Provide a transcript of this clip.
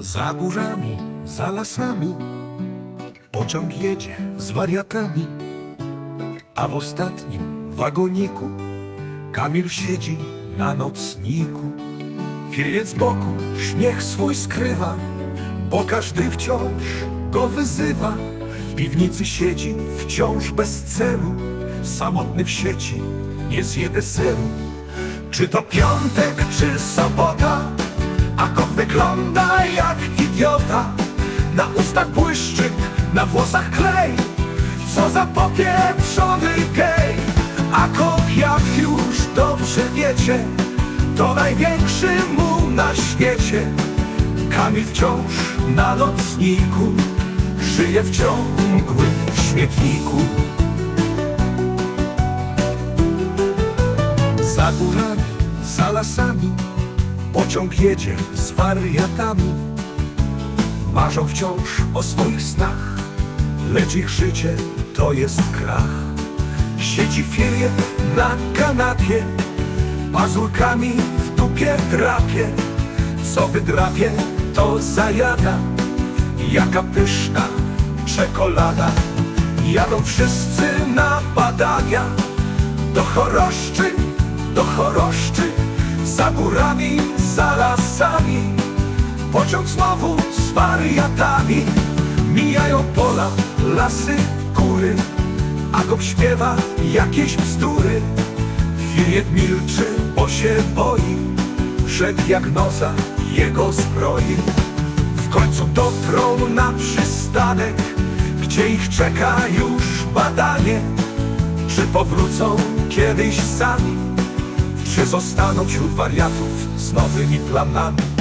Za górzami, za lasami. Pociąg jedzie z wariatami. A w ostatnim wagoniku Kamil siedzi na nocniku. Wieje z boku śmiech swój skrywa Bo każdy wciąż go wyzywa. W piwnicy siedzi wciąż bez celu Samotny w sieci nie zje deseru Czy to piątek, czy sobota a kot wygląda jak idiota. Na ustach błyszczyk, na włosach klej. Co za popieprzony gej. A kot jak już dobrze wiecie To największy mu na świecie. Kamil wciąż na nocniku Żyje w ciągłym śmietniku. Za górami, za lasami Pociąg jedzie z wariatami Marzą wciąż o swoich snach. Lecz ich życie to jest krach. Siedzi filie na kanapie Pazurkami w dupie drapie. Co wydrapie to zajada. Jaka pyszna czekolada. Jadą wszyscy na badania. Do choroszczy, do choroszczy. Za górami, za lasami Pociąg znowu z wariatami. Mijają pola, lasy, góry A go śpiewa jakieś bzdury. Wiejet milczy, bo się boi Że diagnoza jego zbroi. W końcu dotrą na przystanek Gdzie ich czeka już badanie. Czy powrócą kiedyś sami? Czy zostaną wśród wariatów z nowymi planami